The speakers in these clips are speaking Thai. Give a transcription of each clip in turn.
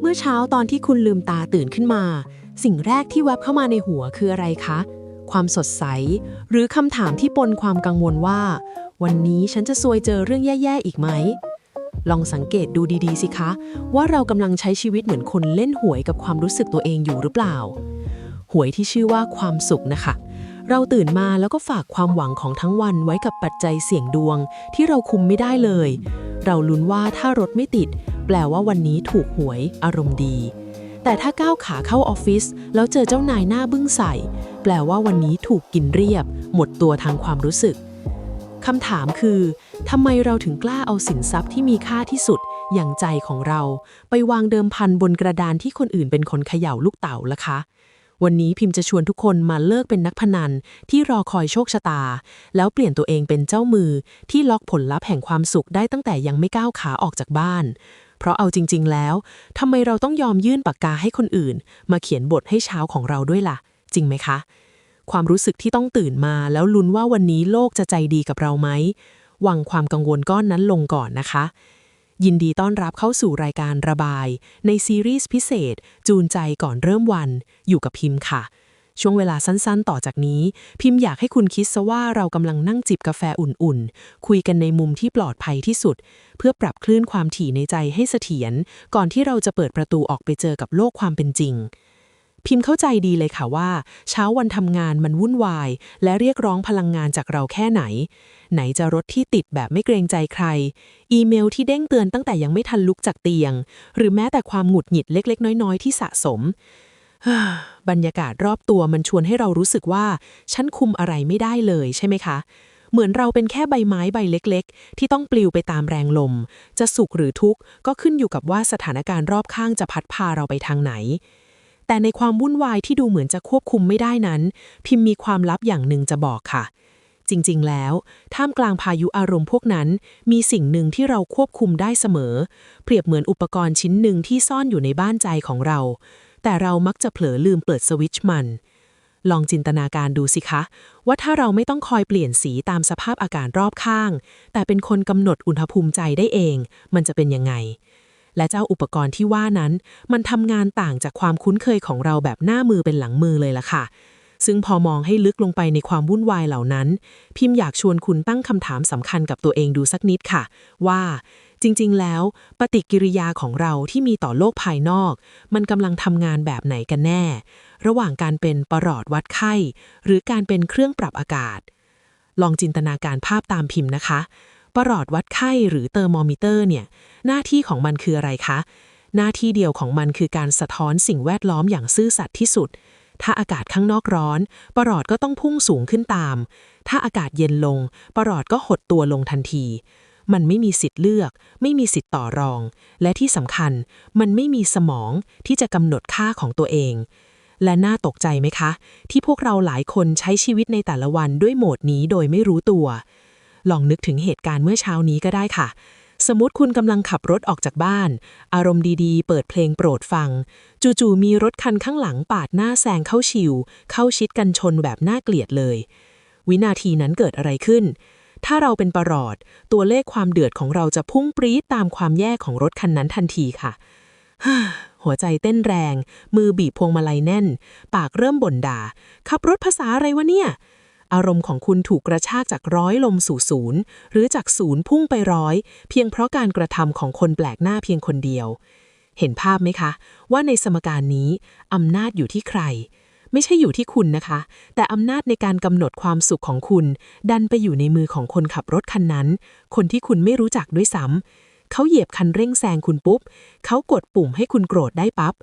เมื่อเช้าตอนที่คุณลืมตาตื่นขึ้นมา สิ่งแรกที่แวบเข้ามาในหัวคืออะไรคะ ความสดใส หรือคำถามที่ปนความกังวลว่า วันนี้ฉันจะซวยเจอเรื่องแย่ ๆ อีกไหม ลองสังเกตดูดีๆ สิคะ ว่าเรากำลังใช้ชีวิตเหมือนคนเล่นหวยกับความรู้สึกตัวเองอยู่หรือเปล่า หวยที่ชื่อว่าความสุขนะคะ เราตื่นมาแล้วก็ฝากความหวังของทั้งวันไว้กับปัจจัยเสี่ยงดวง ที่เราคุมไม่ได้เลย เราลุ้นว่าถ้ารถไม่ติด แปลว่าวันนี้ถูกหวย อารมณ์ดี แต่ถ้าก้าวขาเข้าออฟฟิศแล้วเจอเจ้านายหน้าบึ้งใส่ แปลว่าวันนี้ถูกกินเรียบ หมดตัวทางความรู้สึกคำถามคือทำไมเราถึงกล้าเอาสินทรัพย์ที่มีค่าที่สุด อย่างใจของเรา ไปวางเดิมพันบนกระดานที่คนอื่นเป็นคนเขย่าลูกเต๋าล่ะคะ วันนี้พิมพ์จะชวนทุกคนมาเลิกเป็นนักพนัน ที่รอคอยโชคชะตา แล้วเปลี่ยนตัวเองเป็นเจ้ามือที่ล็อกผลลัพธ์แห่งความสุขได้ตั้งแต่ยังไม่ก้าวขาออกจากบ้าน เพราะเอาจริง ๆ แล้วทำไมเราต้องยอมยื่นปากกาให้คนอื่น มาเขียนบทให้เช้าของเราด้วยล่ะ จริงไหมคะ ความรู้สึกที่ต้องตื่นมาแล้วลุ้นว่าวันนี้โลกจะใจดีกับเราไหมวางความกังวลก้อนนั้นลงก่อนนะคะ ยินดีต้อนรับเข้าสู่รายการระบาย ในซีรีส์พิเศษ จูนใจก่อนเริ่มวัน อยู่กับพิมพ์ค่ะ ช่วงเวลาสั้นๆ ต่อจากนี้ พิมพ์อยากให้คุณคิดซะว่าเรากำลังนั่งจิบกาแฟอุ่นๆ คุยกันในมุมที่ปลอดภัยที่สุด เพื่อปรับคลื่นความถี่ในใจให้เสถียรก่อนที่เราจะเปิดประตูออกไปเจอกับโลกความเป็นจริง พิมพ์เข้าใจดีเลยค่ะว่า เช้าวันทำงานมันวุ่นวาย และเรียกร้องพลังงานจากเราแค่ไหน ไหนจะรถที่ติดแบบไม่เกรงใจใคร อีเมลที่เด้งเตือนตั้งแต่ยังไม่ทันลุกจากเตียง หรือแม้แต่ความหงุดหงิดเล็กๆ น้อยๆ ที่สะสม บรรยากาศรอบตัวมันชวนให้เรารู้สึกว่า ฉันคุมอะไรไม่ได้เลยใช่ไหมคะ เหมือนเราเป็นแค่ใบไม้ใบเล็กๆ ที่ต้องปลิวไปตามแรงลม จะสุขหรือทุกข์ก็ขึ้นอยู่กับว่าสถานการณ์รอบข้างจะพัดพาเราไปทางไหน แต่ในความวุ่นวายที่ดูเหมือนจะควบคุมไม่ได้นั้น พิมพ์มีความลับอย่างหนึ่งจะบอกค่ะจริง ๆ แล้ว ท่ามกลางพายุอารมณ์พวกนั้น มีสิ่งหนึ่งที่เราควบคุมได้เสมอ เปรียบเหมือนอุปกรณ์ชิ้นหนึ่งที่ซ่อนอยู่ในบ้านใจของเรา แต่เรามักจะเผลอลืมเปิดสวิตช์มัน ลองจินตนาการดูสิคะ ว่าถ้าเราไม่ต้องคอยเปลี่ยนสีตามสภาพอากาศรอบข้าง แต่เป็นคนกำหนดอุณหภูมิใจได้เอง มันจะเป็นยังไง และเจ้าอุปกรณ์ที่ว่านั้น มันทำงานต่างจากความคุ้นเคยของเราแบบหน้ามือเป็นหลังมือเลยล่ะค่ะ ซึ่งพอมองให้ลึกลงไปในความวุ่นวายเหล่านั้น พิมพ์อยากชวนคุณตั้งคำถามสำคัญกับตัวเองดูสักนิดค่ะ ว่า จริงๆ แล้ว ปฏิกิริยาของเราที่มีต่อโลกภายนอก มันกำลังทำงานแบบไหนกันแน่ ระหว่างการเป็นประหลอดวัดไข้ หรือการเป็นเครื่องปรับอากาศ ลองจินตนาการภาพตามพิมพ์นะคะประหลอดวัดไข้หรือเตอร์โมมิเตอร์เนี่ย หน้าที่ของมันคืออะไรคะหน้าที่เดียวของมันคือการสะท้อนสิ่งแวดล้อมอย่างซื่อสัตย์ที่สุด ถ้าอากาศข้างนอกร้อน ประหลอดก็ต้องพุ่งสูงขึ้นตาม ถ้าอากาศเย็นลง ประหลอดก็หดตัวลงทันที มันไม่มีสิทธิ์เลือก ไม่มีสิทธิ์ต่อรอง และที่สำคัญ มันไม่มีสมองที่จะกำหนดค่าของตัวเอง และน่าตกใจไหมคะ ที่พวกเราหลายคนใช้ชีวิตในแต่ละวันด้วยโหมดนี้โดยไม่รู้ตัว ลองนึกถึงเหตุการณ์เมื่อเช้านี้ก็ได้ค่ะ สมมติคุณกำลังขับรถออกจากบ้าน อารมณ์ดีๆ เปิดเพลงโปรดฟัง จู่ๆมีรถคันข้างหลังปาดหน้าแซงเข้าชิว เข้าชิดกันชนแบบน่าเกลียดเลย วินาทีนั้นเกิดอะไรขึ้น ถ้าเราเป็นประหลอด ตัวเลขความเดือดของเราจะพุ่งปรี๊ดตามความแย่ของรถคันนั้นทันทีค่ะหัวใจเต้นแรง มือบีบพวงมาลัยแน่น ปากเริ่มบ่นด่า ขับรถภาษาอะไรวะเนี่ย อารมณ์ของคุณถูกกระชากจากร้อยลมสู่ศูนย์หรือจากศูนย์พุ่งไปร้อย เพียงเพราะการกระทำของคนแปลกหน้าเพียงคนเดียว เห็นภาพไหมคะ ว่าในสมการนี้อำนาจอยู่ที่ใคร ไม่ใช่อยู่ที่คุณนะคะ แต่อำนาจในการกำหนดความสุขของคุณ ดันไปอยู่ในมือของคนขับรถคันนั้น คนที่คุณไม่รู้จักด้วยซ้ำเขาเหยียบคันเร่งแซงคุณปุ๊บ เขากดปุ่มให้คุณโกรธได้ปับ๊บ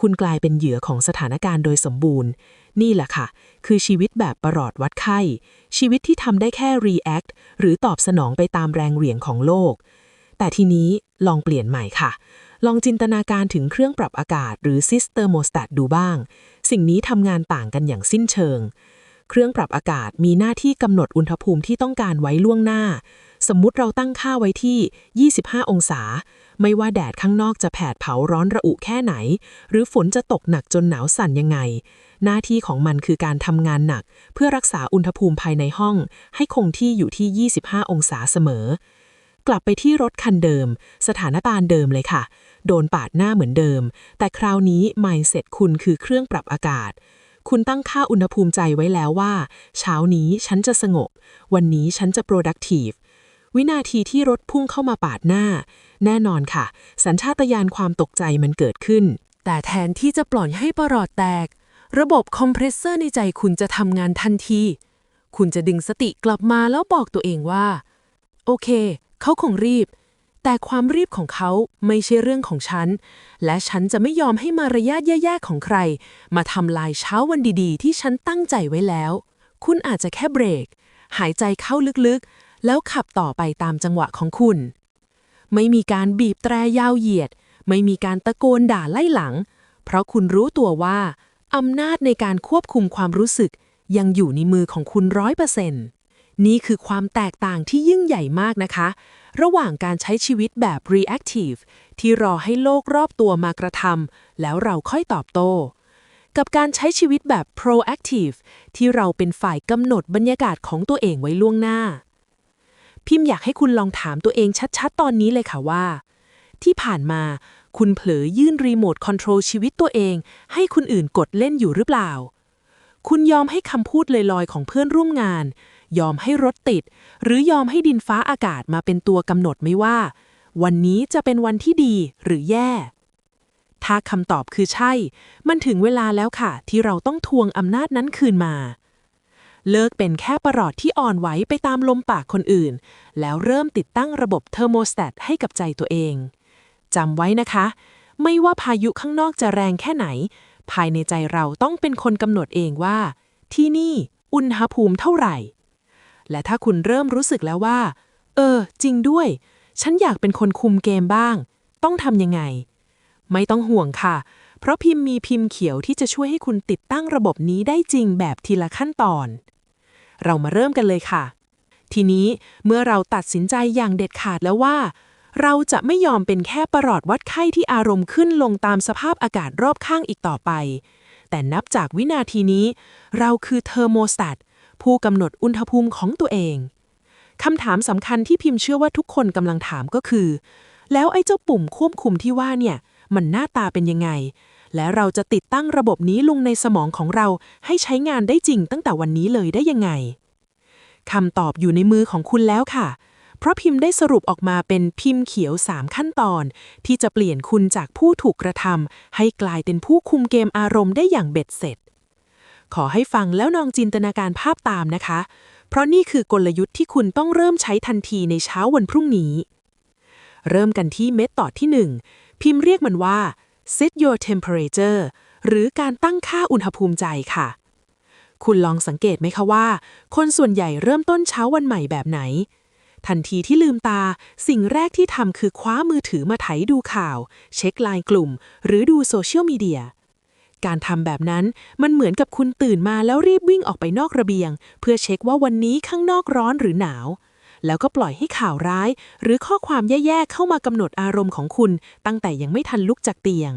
คุณกลายเป็นเหยื่อของสถานการณ์โดยสมบูรณ์ นี่แหละค่ะ คือชีวิตแบบประหลอดวัดไข้ ชีวิตที่ทำได้แค่ react หรือตอบสนองไปตามแรงเหวี่ยงของโลก แต่ทีนี้ลองเปลี่ยนใหม่ค่ะ ลองจินตนาการถึงเครื่องปรับอากาศ หรือ System Thermostat ดูบ้าง สิ่งนี้ทำงานต่างกันอย่างสิ้นเชิง เครื่องปรับอากาศมีหน้าที่กำหนดอุณหภูมิที่ต้องการไว้ล่วงหน้า สมมุติเราตั้งค่าไว้ที่ 25 องศา ไม่ว่าแดดข้างนอกจะแผดเผาร้อนระอุแค่ไหน หรือฝนจะตกหนักจนหนาวสั่นยังไง หน้าที่ของมันคือการทำงานหนัก เพื่อรักษาอุณหภูมิภายในห้อง ให้คงที่อยู่ที่ 25 องศาเสมอ กลับไปที่รถคันเดิม สถานการณ์เดิมเลยค่ะ โดนปาดหน้าเหมือนเดิม แต่คราวนี้ mindset คุณคือเครื่องปรับอากาศคุณตั้งค่าอุณหภูมิใจไว้แล้วว่า เช้านี้ฉันจะสงบ วันนี้ฉันจะ productive วินาทีที่รถพุ่งเข้ามาปาดหน้า แน่นอนค่ะ สัญชาตญาณความตกใจมันเกิดขึ้น แต่แทนที่จะปล่อยให้ประหลอดแตก ระบบคอมเพรสเซอร์ในใจคุณจะทำงานทันที คุณจะดึงสติกลับมาแล้วบอกตัวเองว่า โอเค เขาคงรีบ แต่ความรีบของเขาไม่ใช่เรื่องของฉัน และฉันจะไม่ยอมให้มารยาทแย่ๆของใคร มาทำลายเช้าวันดีๆ ที่ฉันตั้งใจไว้แล้ว คุณอาจจะแค่เบรกหายใจเข้าลึกๆ แล้วขับต่อไปตามจังหวะของคุณ ไม่มีการบีบแตรยาวเหยียด ไม่มีการตะโกนด่าไล่หลัง เพราะคุณรู้ตัวว่าอำนาจในการควบคุมความรู้สึกยังอยู่ในมือของคุณร้อยเปอร์เซ็นต์นี่คือความแตกต่างที่ยิ่งใหญ่มากนะคะ ระหว่างการใช้ชีวิตแบบ reactive ที่รอให้โลกรอบตัวมากระทำแล้วเราค่อยตอบโต้ กับการใช้ชีวิตแบบ proactive ที่เราเป็นฝ่ายกำหนดบรรยากาศของตัวเองไว้ล่วงหน้า พิมพ์อยากให้คุณลองถามตัวเองชัดๆ ตอนนี้เลยค่ะว่า ที่ผ่านมาคุณเผลอยื่นรีโมทคอนโทรลชีวิตตัวเอง ให้คนอื่นกดเล่นอยู่หรือเปล่า คุณยอมให้คำพูดลอยๆ ของเพื่อนร่วมงาน ยอมให้รถติด หรือยอมให้ดินฟ้าอากาศมาเป็นตัวกำหนดไม่ว่า วันนี้จะเป็นวันที่ดีหรือแย่ ถ้าคำตอบคือใช่ มันถึงเวลาแล้วค่ะ ที่เราต้องทวงอำนาจนั้นคืนมา เลิกเป็นแค่ประหลอดที่อ่อนไหวไปตามลมปากคนอื่น แล้วเริ่มติดตั้งระบบเทอร์โมสแตตให้กับใจตัวเองจำไว้นะคะ ไม่ว่าพายุข้างนอกจะแรงแค่ไหน ภายในใจเราต้องเป็นคนกำหนดเองว่า ที่นี่อุณหภูมิเท่าไหร่ และถ้าคุณเริ่มรู้สึกแล้วว่า เออ จริงด้วย ฉันอยากเป็นคนคุมเกมบ้าง ต้องทำยังไง ไม่ต้องห่วงค่ะ เพราะพิมพ์มีพิมพ์เขียวที่จะช่วยให้คุณติดตั้งระบบนี้ได้จริงแบบทีละขั้นตอน เรามาเริ่มกันเลยค่ะ ทีนี้เมื่อเราตัดสินใจอย่างเด็ดขาดแล้วว่า เราจะไม่ยอมเป็นแค่ประหลอดวัดไข้ที่อารมณ์ขึ้นลงตามสภาพอากาศรอบข้างอีกต่อไป แต่นับจากวินาทีนี้ เราคือเทอร์โมสแตตผู้กำหนดอุณหภูมิของตัวเองคำถามสำคัญที่พิมพ์เชื่อว่าทุกคนกำลังถามก็คือ แล้วไอ้เจ้าปุ่มควบคุมที่ว่าเนี่ย มันหน้าตาเป็นยังไง และเราจะติดตั้งระบบนี้ลงในสมองของเราให้ใช้งานได้จริงตั้งแต่วันนี้เลยได้ยังไงคำตอบอยู่ในมือของคุณแล้วค่ะ เพราะพิมพ์ได้สรุปออกมาเป็นพิมพ์เขียว 3 ขั้นตอน ที่จะเปลี่ยนคุณจากผู้ถูกกระทำให้กลายเป็นผู้คุมเกมอารมณ์ได้อย่างเบ็ดเสร็จ ขอให้ฟังแล้วลองจินตนาการภาพตามนะคะ เพราะนี่คือกลยุทธ์ที่คุณต้องเริ่มใช้ทันทีในเช้าวันพรุ่งนี้ เริ่มกันที่เมธอที่ 1 พิมพ์เรียกมันว่า set your temperature หรือการตั้งค่าอุณหภูมิใจค่ะ คุณลองสังเกตไหมคะว่า คนส่วนใหญ่เริ่มต้นเช้าวันใหม่แบบไหน ทันทีที่ลืมตา สิ่งแรกที่ทำคือคว้ามือถือมาไถดูข่าว เช็คไลน์กลุ่ม หรือดูโซเชียลมีเดียการทำแบบนั้นมันเหมือนกับคุณตื่นมาแล้วรีบวิ่งออกไปนอกระเบียง เพื่อเช็คว่าวันนี้ข้างนอกร้อนหรือหนาว แล้วก็ปล่อยให้ข่าวร้าย หรือข้อความแย่ๆเข้ามากำหนดอารมณ์ของคุณ ตั้งแต่ยังไม่ทันลุกจากเตียง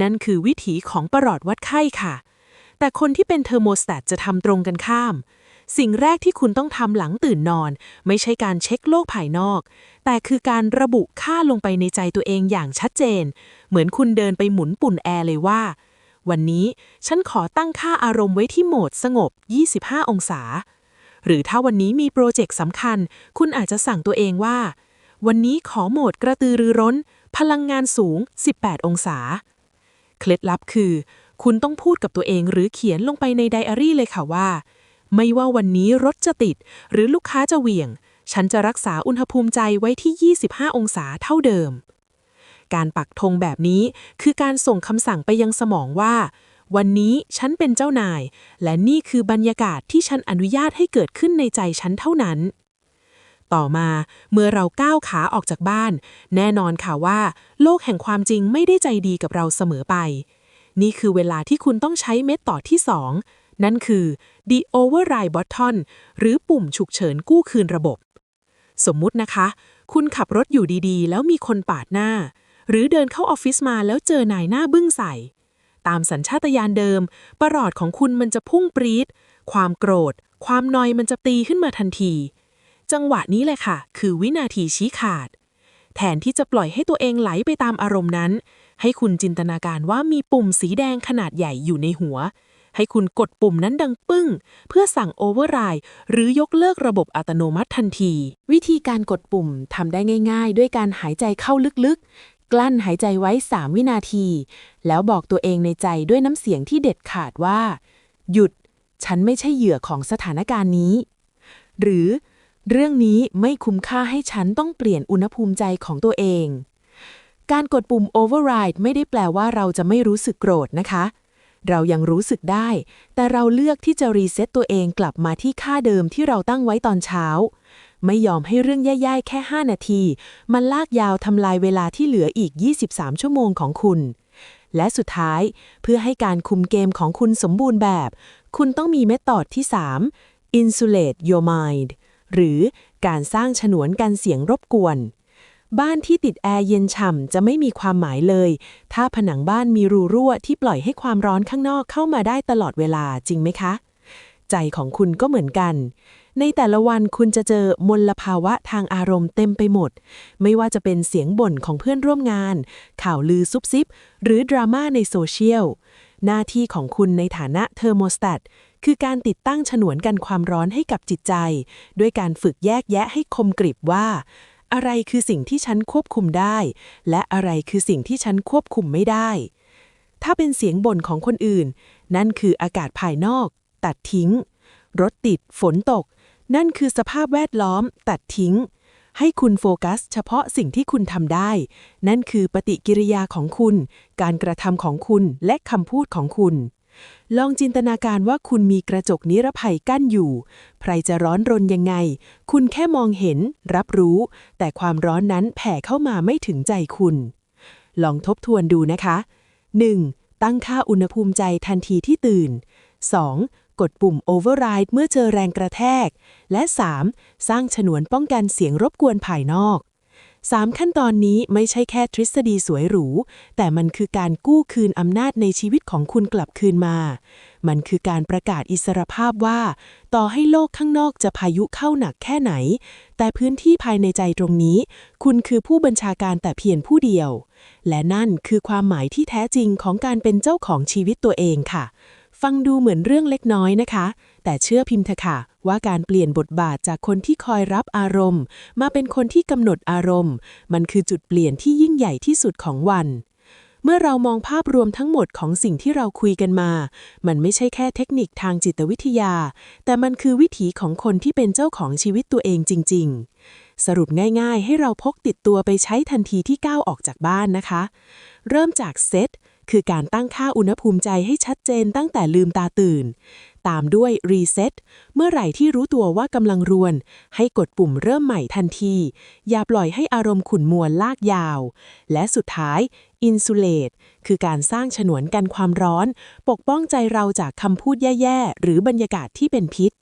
นั่นคือวิถีของประหลอดวัดไข้ค่ะ แต่คนที่เป็นเทอร์โมสแตตจะทำตรงกันข้าม สิ่งแรกที่คุณต้องทำหลังตื่นนอน ไม่ใช่การเช็คโลกภายนอก แต่คือการระบุค่าลงไปในใจตัวเองอย่างชัดเจน เหมือนคุณเดินไปหมุนปุ่นแอร์เลยว่าวันนี้ฉันขอตั้งค่าอารมณ์ไว้ที่โหมดสงบ 25 องศา หรือถ้าวันนี้มีโปรเจกต์สำคัญ คุณอาจจะสั่งตัวเองว่า วันนี้ขอโหมดกระตือรือร้น พลังงานสูง 18 องศา เคล็ดลับคือ คุณต้องพูดกับตัวเองหรือเขียนลงไปในไดอารี่เลยค่ะว่า ไม่ว่าวันนี้รถจะติด หรือลูกค้าจะเหวี่ยง ฉันจะรักษาอุณหภูมิใจไว้ที่ 25 องศาเท่าเดิม การปักธงแบบนี้คือการส่งคำสั่งไปยังสมองว่า วันนี้ฉันเป็นเจ้านาย และนี่คือบรรยากาศที่ฉันอนุญาตให้เกิดขึ้นในใจฉันเท่านั้น ต่อมาเมื่อเราก้าวขาออกจากบ้าน แน่นอนค่ะว่า โลกแห่งความจริงไม่ได้ใจดีกับเราเสมอไป นี่คือเวลาที่คุณต้องใช้เม็ดต่อที่2นั่นคือ the override button หรือปุ่มฉุกเฉินกู้คืนระบบ สมมุตินะคะ คุณขับรถอยู่ดีๆ แล้วมีคนปาดหน้า หรือเดินเข้าออฟฟิศมาแล้วเจอนายหน้าบึ้งใส่ ตามสัญชาตญาณเดิม ประหลอดของคุณมันจะพุ่งปรีดความโกรธ ความนอยมันจะตีขึ้นมาทันที จังหวะนี้แหละค่ะ คือวินาทีชี้ขาด แทนที่จะปล่อยให้ตัวเองไหลไปตามอารมณ์นั้น ให้คุณจินตนาการว่ามีปุ่มสีแดงขนาดใหญ่อยู่ในหัว ให้คุณกดปุ่มนั้นดังปึ้ง เพื่อสั่งโอเวอร์ไรด์หรือยกเลิกระบบอัตโนมัติทันที วิธีการกดปุ่มทำได้ง่าย ๆ ด้วยการหายใจเข้าลึกๆ กลั้นหายใจไว้3วินาที แล้วบอกตัวเองในใจด้วยน้ำเสียงที่เด็ดขาดว่า หยุด ฉันไม่ใช่เหยื่อของสถานการณ์นี้ หรือ เรื่องนี้ไม่คุ้มค่าให้ฉันต้องเปลี่ยนอุณหภูมิใจของตัวเอง การกดปุ่ม override ไม่ได้แปลว่าเราจะไม่รู้สึกโกรธนะคะ เรายังรู้สึกได้ แต่เราเลือกที่จะรีเซ็ตตัวเองกลับมาที่ค่าเดิมที่เราตั้งไว้ตอนเช้า ไม่ยอมให้เรื่องแย่ๆแค่ 5 นาที มันลากยาวทำลายเวลาที่เหลืออีก 23 ชั่วโมงของคุณ และสุดท้ายเพื่อให้การคุมเกมของคุณสมบูรณ์แบบ คุณต้องมีเมธอดที่ 3 insulate your mind หรือการสร้างฉนวนกันเสียงรบกวน บ้านที่ติดแอร์เย็นฉ่ำจะไม่มีความหมายเลย ถ้าผนังบ้านมีรูรั่วที่ปล่อยให้ความร้อนข้างนอกเข้ามาได้ตลอดเวลาจริงไหมคะ ใจของคุณก็เหมือนกัน ในแต่ละวันคุณจะเจอมลภาวะทางอารมณ์เต็มไปหมด ไม่ว่าจะเป็นเสียงบ่นของเพื่อนร่วมงาน ข่าวลือซุบซิบ หรือดราม่าในโซเชียล หน้าที่ของคุณในฐานะเทอร์โมสแตตคือการติดตั้งฉนวนกันความร้อนให้กับจิตใจ ด้วยการฝึกแยกแยะให้คมกริบว่า อะไรคือสิ่งที่ฉันควบคุมได้ และอะไรคือสิ่งที่ฉันควบคุมไม่ได้ ถ้าเป็นเสียงบ่นของคนอื่น นั่นคืออากาศภายนอก ตัดทิ้ง รถติด ฝนตก นั่นคือสภาพแวดล้อม ตัดทิ้ง ให้คุณโฟกัส เฉพาะสิ่งที่คุณทำได้ นั่นคือปฏิกิริยาของคุณ การกระทำของคุณและคำพูดของคุณ ลองจินตนาการว่าคุณมีกระจกนิรภัยกั้นอยู่ ใครจะร้อนรนยังไง คุณแค่มองเห็น รับรู้ แต่ความร้อนนั้นแผ่เข้ามาไม่ถึงใจคุณ ลองทบทวนดูนะคะ 1. ตั้งค่าอุณหภูมิใจทันทีที่ตื่น 2. กดปุ่ม Override เมื่อเจอแรงกระแทก และ 3. สร้างฉนวนป้องกันเสียงรบกวนภายนอก 3 ขั้นตอนนี้ไม่ใช่แค่ทฤษฎีสวยหรู แต่มันคือการกู้คืนอำนาจในชีวิตของคุณกลับคืนมา มันคือการประกาศอิสรภาพว่า ต่อให้โลกข้างนอกจะพายุเข้าหนักแค่ไหน แต่พื้นที่ภายในใจตรงนี้ คุณคือผู้บัญชาการแต่เพียงผู้เดียว และนั่นคือความหมายที่แท้จริงของการเป็นเจ้าของชีวิตตัวเองค่ะ ฟังดูเหมือนเรื่องเล็กน้อยนะคะ แต่เชื่อพิมพ์เถอะค่ะ ว่าการเปลี่ยนบทบาทจากคนที่คอยรับอารมณ์ มาเป็นคนที่กำหนดอารมณ์ มันคือจุดเปลี่ยนที่ยิ่งใหญ่ที่สุดของวัน เมื่อเรามองภาพรวมทั้งหมดของสิ่งที่เราคุยกันมา มันไม่ใช่แค่เทคนิคทางจิตวิทยา แต่มันคือวิถีของคนที่เป็นเจ้าของชีวิตตัวเองจริง ๆ สรุปง่าย ๆ ให้เราพกติดตัวไปใช้ทันทีที่ก้าวออกจากบ้านนะคะ เริ่มจากเซต คือการตั้งค่าอุณหภูมิใจให้ชัดเจนตั้งแต่ลืมตาตื่น ตามด้วยรีเซ็ตเมื่อไหร่ที่รู้ตัวว่ากำลังรวน ให้กดปุ่มเริ่มใหม่ทันที อย่าปล่อยให้อารมณ์ขุ่นมัวลากยาว และสุดท้ายอินซูเลตคือการสร้างฉนวนกันความร้อน ปกป้องใจเราจากคำพูดแย่ ๆ หรือบรรยากาศที่เป็นพิษ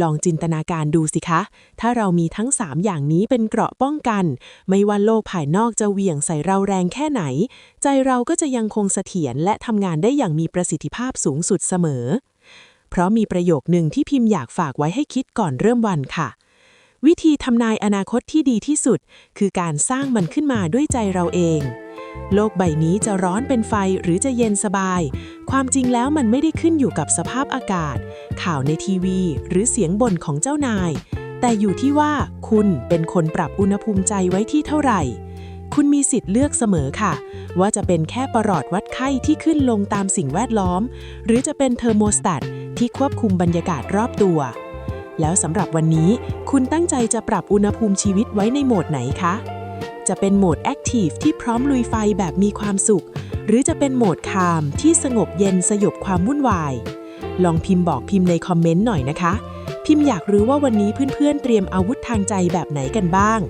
ลองจินตนาการดูสิคะ ถ้าเรามีทั้ง 3 อย่างนี้เป็นเกราะป้องกัน ไม่ว่าโลกภายนอกจะเหวี่ยงใส่เราแรงแค่ไหน ใจเราก็จะยังคงเสถียรและทำงานได้อย่างมีประสิทธิภาพสูงสุดเสมอ เพราะมีประโยคหนึ่งที่พิมพ์อยากฝากไว้ให้คิดก่อนเริ่มวันค่ะ วิธีทำนายอนาคตที่ดีที่สุด คือการสร้างมันขึ้นมาด้วยใจเราเอง โลกใบนี้จะร้อนเป็นไฟหรือจะเย็นสบาย ความจริงแล้วมันไม่ได้ขึ้นอยู่กับสภาพอากาศ ข่าวในทีวี หรือเสียงบ่นของเจ้านาย แต่อยู่ที่ว่าคุณเป็นคนปรับอุณหภูมิใจไว้ที่เท่าไหร่ คุณมีสิทธิ์เลือกเสมอค่ะ ว่าจะเป็นแค่ประหลอดวัดไข้ที่ขึ้นลงตามสิ่งแวดล้อม หรือจะเป็นเทอร์โมสแตตที่ควบคุมบรรยากาศรอบตัว แล้วสำหรับวันนี้ คุณตั้งใจจะปรับอุณหภูมิชีวิตไว้ในโหมดไหนคะ จะเป็นโหมด Active ที่พร้อมลุยไฟแบบมีความสุข หรือจะเป็นโหมด Calm ที่สงบเย็นสยบความวุ่นวาย ลองพิมพ์บอกพิมพ์ในคอมเมนต์หน่อยนะคะ พิมพ์อยากรู้ว่าวันนี้เพื่อนๆเตรียมอาวุธทางใจแบบไหนกันบ้าง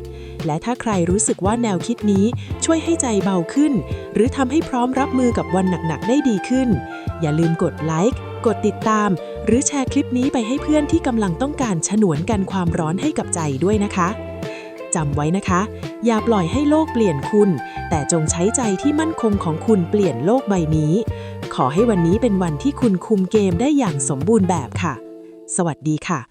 และถ้าใครรู้สึกว่าแนวคิดนี้ช่วยให้ใจเบาขึ้น หรือทำให้พร้อมรับมือกับวันหนักๆได้ดีขึ้น อย่าลืมกดไลค์ กดติดตาม หรือแชร์คลิปนี้ไปให้เพื่อนที่กำลังต้องการฉนวนกันความร้อนให้กับใจด้วยนะคะจำไว้นะคะ อย่าปล่อยให้โลกเปลี่ยนคุณ แต่จงใช้ใจที่มั่นคงของคุณเปลี่ยนโลกใบนี้ ขอให้วันนี้เป็นวันที่คุณคุมเกมได้อย่างสมบูรณ์แบบค่ะ สวัสดีค่ะ